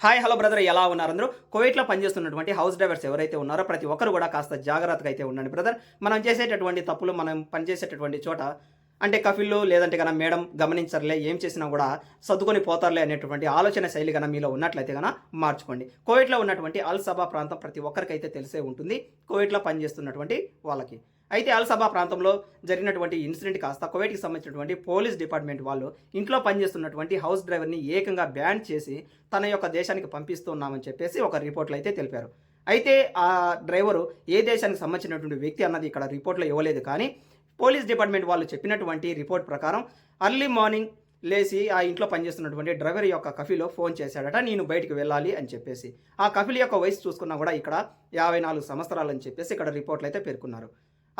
Hi hello brother ఎలా ఉన్నారు అందరూ? కువైట్లో పనిచేస్తున్నటువంటి హౌస్ డ్రైవర్స్ ఎవరైతే ఉన్నారో ప్రతి ఒక్కరు కూడా కాస్త జాగ్రత్తగా అయితే ఉండండి బ్రదర్ మనం చేసేటటువంటి తప్పులు మనం పనిచేసేటటువంటి చోట అంటే కఫిల్లు లేదంటే కన్నా మేడం గమనించర్లే ఏం చేసినా కూడా సర్దుకొని పోతారులే అనేటువంటి ఆలోచన శైలి కన్నా మీలో ఉన్నట్లయితే కన్నా మార్చుకోండి. కోవిడ్లో ఉన్నటువంటి అల్ సభా ప్రాంతం ప్రతి ఒక్కరికైతే తెలిసే ఉంటుంది. కోవిడ్లో పనిచేస్తున్నటువంటి వాళ్ళకి. అయితే అల్సభా ప్రాంతంలో జరిగినటువంటి ఇన్సిడెంట్ కాస్త కువైట్కి సంబంధించినటువంటి పోలీస్ డిపార్ట్మెంట్ వాళ్ళు ఇంట్లో పనిచేస్తున్నటువంటి హౌస్ డ్రైవర్ని ఏకంగా బ్యాన్ చేసి తన యొక్క దేశానికి పంపిస్తున్నామని చెప్పేసి ఒక రిపోర్ట్లు అయితే తెలిపారు. అయితే ఆ డ్రైవరు ఏ దేశానికి సంబంధించినటువంటి వ్యక్తి అన్నది ఇక్కడ రిపోర్ట్లో ఇవ్వలేదు. కానీ పోలీస్ డిపార్ట్మెంట్ వాళ్ళు చెప్పినటువంటి రిపోర్ట్ ప్రకారం అర్లీ మార్నింగ్ లేచి ఆ ఇంట్లో పనిచేస్తున్నటువంటి డ్రైవర్ యొక్క కఫీలో ఫోన్ చేశాడట నేను బయటికి వెళ్ళాలి అని చెప్పేసి. ఆ కఫీల యొక్క వయసు చూసుకున్నా కూడా ఇక్కడ యాభై నాలుగు సంవత్సరాలు అని చెప్పేసి ఇక్కడ రిపోర్ట్లు అయితే పేర్కొన్నారు.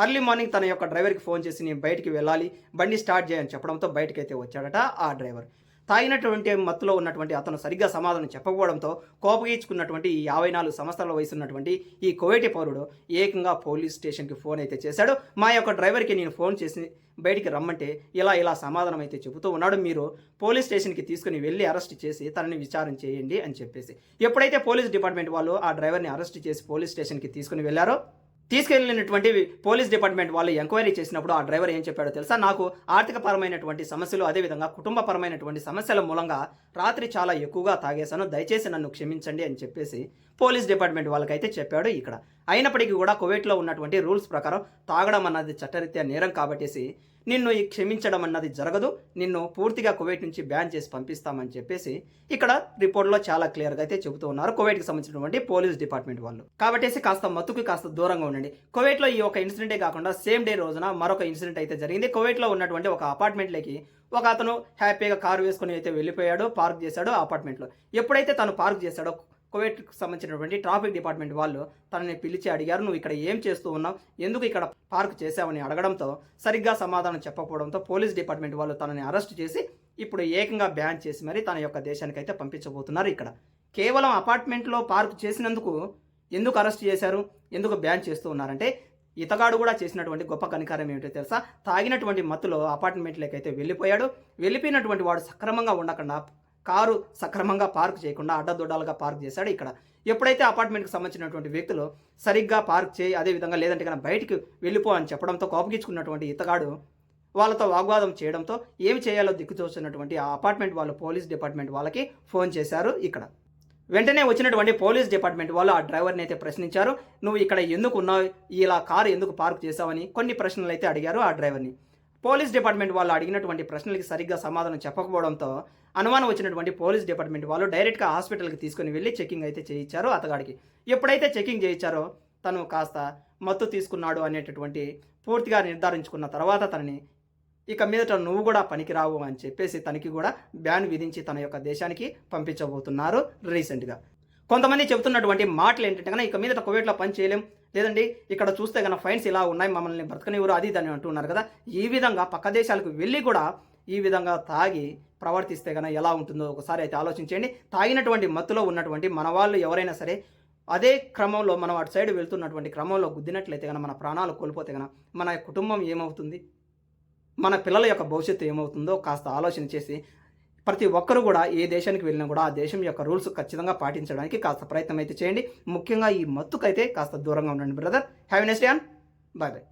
అర్లీ మార్నింగ్ తన యొక్క డ్రైవర్కి ఫోన్ చేసి నేను బయటికి వెళ్ళాలి. బండి స్టార్ట్ చేయని చెప్పడంతో బయటకి అయితే వచ్చాడట ఆ డ్రైవర్. తాగినటువంటి మత్తులో ఉన్నటువంటి అతను సరిగ్గా సమాధానం చెప్పకపోవడంతో కోపగించుకున్నటువంటి ఈ యాభై నాలుగు సంవత్సరాల వయసు ఉన్నటువంటి ఈ కోవేటి పౌరుడు ఏకంగా పోలీస్ స్టేషన్కి ఫోన్ అయితే చేశాడు. మా యొక్క డ్రైవర్కి నేను ఫోన్ చేసి బయటికి రమ్మంటే ఇలా ఇలా సమాధానం అయితే చెబుతూ ఉన్నాడు. మీరు పోలీస్ స్టేషన్కి తీసుకుని వెళ్ళి అరెస్ట్ చేసి తనని విచారణ చేయండి అని చెప్పేసి. ఎప్పుడైతే పోలీస్ డిపార్ట్మెంట్ వాళ్ళు ఆ డ్రైవర్ని అరెస్ట్ చేసి పోలీస్ స్టేషన్కి తీసుకుని వెళ్ళారో తీసుకెళ్ళినటువంటి పోలీస్ డిపార్ట్మెంట్ వాళ్ళు ఎంక్వైరీ చేసినప్పుడు ఆ డ్రైవర్ ఏం చెప్పాడో తెలుసా? నాకు ఆర్థికపరమైనటువంటి సమస్యలు అదేవిధంగా కుటుంబపరమైనటువంటి సమస్యల మూలంగా రాత్రి చాలా ఎక్కువగా తాగేశాను. దయచేసి నన్ను క్షమించండి అని చెప్పేసి పోలీస్ డిపార్ట్మెంట్ వాళ్ళకైతే చెప్పాడు ఇక్కడ. అయినప్పటికీ కూడా కువైట్లో ఉన్నటువంటి రూల్స్ ప్రకారం తాగడం అన్నది చట్టరీత్యా నేరం కాబట్టేసి నిన్ను ఈ క్షమించడం అన్నది జరగదు నిన్ను పూర్తిగా కువైట్ నుంచి బ్యాన్ చేసి పంపిస్తామని చెప్పేసి ఇక్కడ రిపోర్ట్లో చాలా క్లియర్గా అయితే చెబుతూ ఉన్నారు కువైట్కి సంబంధించినటువంటి పోలీస్ డిపార్ట్మెంట్ వాళ్ళు. కాబట్టేసి కాస్త మత్తుకు కాస్త దూరంగా ఉండండి. కువైట్లో ఈ ఒక ఇన్సిడెంటే కాకుండా సేమ్ డే రోజున మరొక ఇన్సిడెంట్ అయితే జరిగింది. కువైట్లో ఉన్నటువంటి ఒక అపార్ట్మెంట్లోకి ఒక అతను హ్యాపీగా కారు వేసుకుని అయితే వెళ్ళిపోయాడు పార్క్ చేశాడు అపార్ట్మెంట్లో. ఎప్పుడైతే తను పార్క్ చేశాడో కోవిడ్కి సంబంధించినటువంటి ట్రాఫిక్ డిపార్ట్మెంట్ వాళ్ళు తనని పిలిచి అడిగారు నువ్వు ఇక్కడ ఏం చేస్తూ ఉన్నావు? ఎందుకు ఇక్కడ పార్క్ చేశావని అడగడంతో సరిగ్గా సమాధానం చెప్పకపోవడంతో పోలీస్ డిపార్ట్మెంట్ వాళ్ళు తనని అరెస్ట్ చేసి ఇప్పుడు ఏకంగా బ్యాన్ చేసి మరి తన యొక్క దేశానికి అయితే పంపించబోతున్నారు ఇక్కడ. కేవలం అపార్ట్మెంట్లో పార్క్ చేసినందుకు ఎందుకు అరెస్ట్ చేశారు? ఎందుకు బ్యాన్ చేస్తూ ఉన్నారంటే ఇతగాడు కూడా చేసినటువంటి గొప్ప కనికారం ఏమిటో తెలుసా? తాగినటువంటి మత్తులో అపార్ట్మెంట్లోకి అయితే వెళ్ళిపోయాడు. వెళ్ళిపోయినటువంటి వాడు సక్రమంగా ఉండకుండా కారు సక్రమంగా పార్క్ చేయకుండా అడ్డదొడ్డాలుగా పార్క్ చేశాడు ఇక్కడ. ఎప్పుడైతే అపార్ట్మెంట్కి సంబంధించినటువంటి వ్యక్తులు సరిగ్గా పార్క్ చేయి అదేవిధంగా లేదంటే కనుక బయటికి వెళ్ళిపో అని చెప్పడంతో కోపగించుకున్నటువంటి ఇతగాడు వాళ్ళతో వాగ్వాదం చేయడంతో ఏమి చేయాలో దిక్కుచూస్తున్నటువంటి ఆ అపార్ట్మెంట్ వాళ్ళు పోలీస్ డిపార్ట్మెంట్ వాళ్ళకి ఫోన్ చేశారు ఇక్కడ. వెంటనే వచ్చినటువంటి పోలీస్ డిపార్ట్మెంట్ వాళ్ళు ఆ డ్రైవర్ని అయితే ప్రశ్నించారు నువ్వు ఇక్కడ ఎందుకు ఉన్నావు? ఇలా కారు ఎందుకు పార్క్ చేసావని కొన్ని ప్రశ్నలు అయితే అడిగారు ఆ డ్రైవర్ని. పోలీస్ డిపార్ట్మెంట్ వాళ్ళు అడిగినటువంటి ప్రశ్నలకి సరిగ్గా సమాధానం చెప్పకపోవడంతో అనుమానం వచ్చినటువంటి పోలీస్ డిపార్ట్మెంట్ వాళ్ళు డైరెక్ట్గా హాస్పిటల్కి తీసుకుని వెళ్ళి చెకింగ్ అయితే చేయించారు అతగాడికి. ఎప్పుడైతే చెకింగ్ చేయించారో తను కాస్త మత్తు తీసుకున్నాడు అనేటటువంటి పూర్తిగా నిర్ధారించుకున్న తర్వాత తనని ఇక మీదట నువ్వు కూడా పనికిరావు అని చెప్పేసి తనకి కూడా బ్యాన్ విధించి తన యొక్క దేశానికి పంపించబోతున్నారు రీసెంట్గా. కొంతమంది చెబుతున్నటువంటి మాటలు ఏంటంటే కనుక ఇక మీదట కువైట్లో పని చేయలేం లేదండి ఇక్కడ చూస్తే కనుక ఫైన్స్ ఇలా ఉన్నాయి మమ్మల్ని బ్రతకనివ్వరు అది ఇది అని అంటున్నారు కదా. ఈ విధంగా పక్క దేశాలకు వెళ్ళి కూడా ఈ విధంగా తాగి ప్రవర్తిస్తే కనుక ఎలా ఉంటుందో ఒకసారి అయితే ఆలోచించండి తాగినటువంటి మత్తులో ఉన్నటువంటి మన వాళ్ళు ఎవరైనా సరే అదే క్రమంలో మనం అటు సైడ్ వెళ్తున్నటువంటి క్రమంలో గుద్దినట్లయితే కనుక మన ప్రాణాలు కోల్పోతే కనుక మన కుటుంబం ఏమవుతుంది? మన పిల్లల యొక్క భవిష్యత్తు ఏమవుతుందో కాస్త ఆలోచన చేసి ప్రతి ఒక్కరు కూడా ఏ దేశానికి వెళ్ళినా కూడా ఆ దేశం యొక్క రూల్స్ ఖచ్చితంగా పాటించడానికి కాస్త ప్రయత్నం అయితే చేయండి. ముఖ్యంగా ఈ మత్తుకైతే కాస్త దూరంగా ఉండండి brother. Have next an bye bye